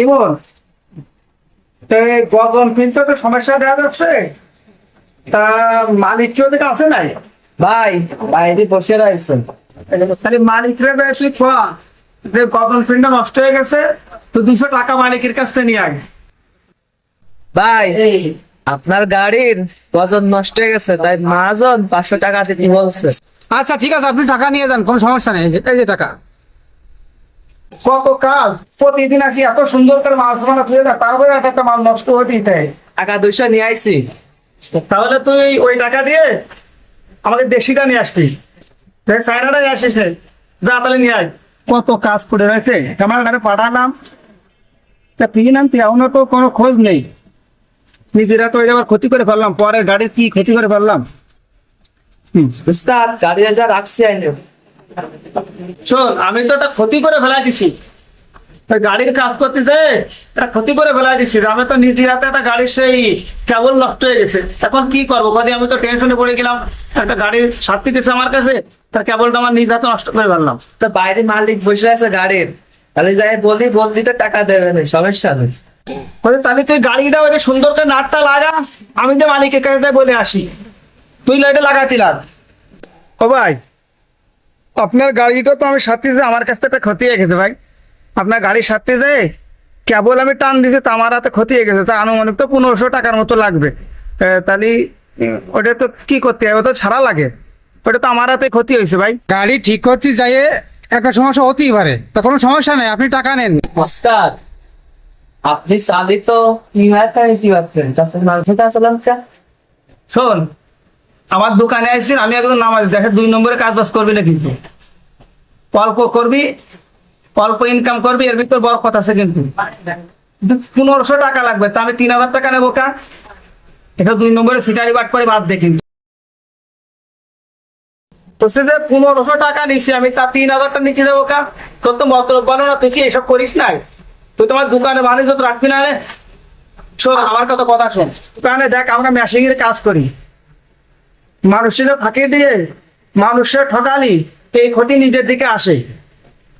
কি বল? তো গজন কিনতে তো সমস্যা দেখা যাচ্ছে। তা মালিক কেউ দিকে আছে নাই? ভাই বাইরে বসে রয়েছেন তাহলে মালিকরা দেয় তুই খোয়া যে গজন পিনটা নষ্ট হয়ে গেছে। তো দুশো টাকা মালিকের কাছ থেকে নিয়ে আয়। ভাই আপনার গাড়ির বজন নষ্ট হয়ে গেছে তাই মহাজন পাঁচশো টাকা দিতে বলছে। আচ্ছা ঠিক আছে আপনি টাকা নিয়ে যান কোনো সমস্যা নেই। এই যে টাকা। কত কাজ? প্রতিদিন আসি এত সুন্দর করে মাছ বানা তুই তারপরে একটা একটা মাল নষ্ট হতেই দেয় টাকা দুইশো নিয়ে আইছি। তাহলে তুই ওই টাকা দিয়ে আমাকে দেশিটা নিয়ে আসবি। চায়নাটা নিয়ে আসিস যা তাহলে নিয়ে আয়। কত কাজ পড়ে রয়েছে। ক্যামেরাটা পাঠালাম। তা তুই নাম এখনও তো কোনো খোঁজ নেই। নিজেরা তো এবার ক্ষতি করে ফেললাম। পরে গাড়ির কি ক্ষতি করে ফেললাম? হুম। উস্তাদ গাড়ি যা রাখছি আইনে। শোন, আমি তো একটা ক্ষতি করে ফেলা দিছি। গাড়ির কাজ করতে যে একটা ক্ষতি করে ফেলা দিছি। আমি তো নিজের হাতে একটা গাড়ির সেই কেবল নষ্ট হয়ে গেছে। এখন কি করব? কদি আমি তো টেনশনে পড়ে গেলাম। একটা গাড়ির সাথী দিছে আমার কাছে। তার কেবলটা আমার নিজের হাতে নষ্ট করে ফেললাম। তো বাইরে মালিক বসে আছে গাড়ির। তাহলে যাই বলি বললি তো টাকা দেবে না, সমস্যা নেই। তাহলে তুই গাড়িটা ওইটা সুন্দর করে নাটটা লাগা। আমি তো মালিকের কাছে বলে আসি। তুই লাইটে লাগাতি লাগ। ও ভাই। আপনার গাড়িটা তো আমি সাথে যে আমার কাছ থেকে একটা ক্ষতি হয়ে গেছে ভাই। আপনার গাড়ির সাথে যে কেবল আমি টান দিয়েছি তো আমার হাতে ক্ষতি হয়ে গেছে। তা আনুমানিক তো পনেরোশো টাকার মতো লাগবে। তাহলে ওটা তো কি করতে হবে? ওটা ছাড়া লাগে। ওটা তো আমার হাতে ক্ষতি হয়েছে ভাই। গাড়ি ঠিক করতে যাইয়ে একটা সমস্যা হতেই পারে। তা কোনো সমস্যা নেই আপনি টাকা নেন। আপনি চালি তো তিন হাজার টাকা নিতে পারতেন আসলাম কা? শোন আমার দোকানে আসছিস আমি একদম নামাজ দেখে দুই নম্বরে কাজ বাজ করবি না কিন্তু। অল্প করবি, অল্প ইনকাম করবি, এর ভিতর বড় কথা আছে কিন্তু। পনেরোশো টাকা লাগবে, তা আমি তিন হাজার টাকা নেব কা? এটা দুই নম্বরে সিটারি বাট করে বাদ দে কিন্তু। সে যে পনেরোশো টাকা নিছি আমি, তা তিন হাজারটা নিচে দেবো কা? তোর তো মতলব বলো না, তুই কি এসব করিস নাই? তুই তোমার দোকানে বাণিজ্য তো রাখবি না রে? শোন, আমার কত কথা শোন। দোকানে দেখ, আমরা মেশিং এর কাজ করি। মানুষের ফাঁকি দিয়ে মানুষের ঠকালি, এই ক্ষতি নিজের দিকে আসে।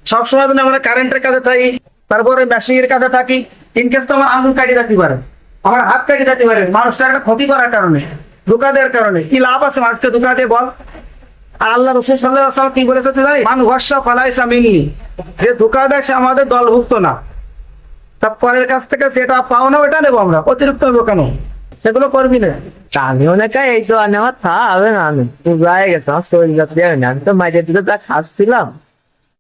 সবসময় তো আমরা কারেন্টের কাছে থাকি, তারপরে মেশিং এর কাছে থাকি ইনকেস তো আমার আঙুল কাটি যেতে পারে, আমার হাত কাটি যেতে পারে, মানুষটা একটা ক্ষতি করার কারণে, ধোকা দেওয়ার কারণে, কি লাভ আছে মানুষকে ধোকা দিয়ে বল? আর আল্লাহ রসুল সাল্লাহ কি বলেছে তুই জানিস? মান ভরসা ফালাইসা যে ধোকা দেয় সে আমাদের দলভুক্ত না। তা পরের কাছ থেকে যেটা পাও না, ওটা নেব আমরা, অতিরিক্ত নেব কেন? সেগুলো করবি না। আমিও না এই তো আনে আমার থা হবে না, আমি। তুই যাই গেছে আমার শরীর যাচ্ছে আমি তো মাইরের দিতে যা খাচ্ছিলাম।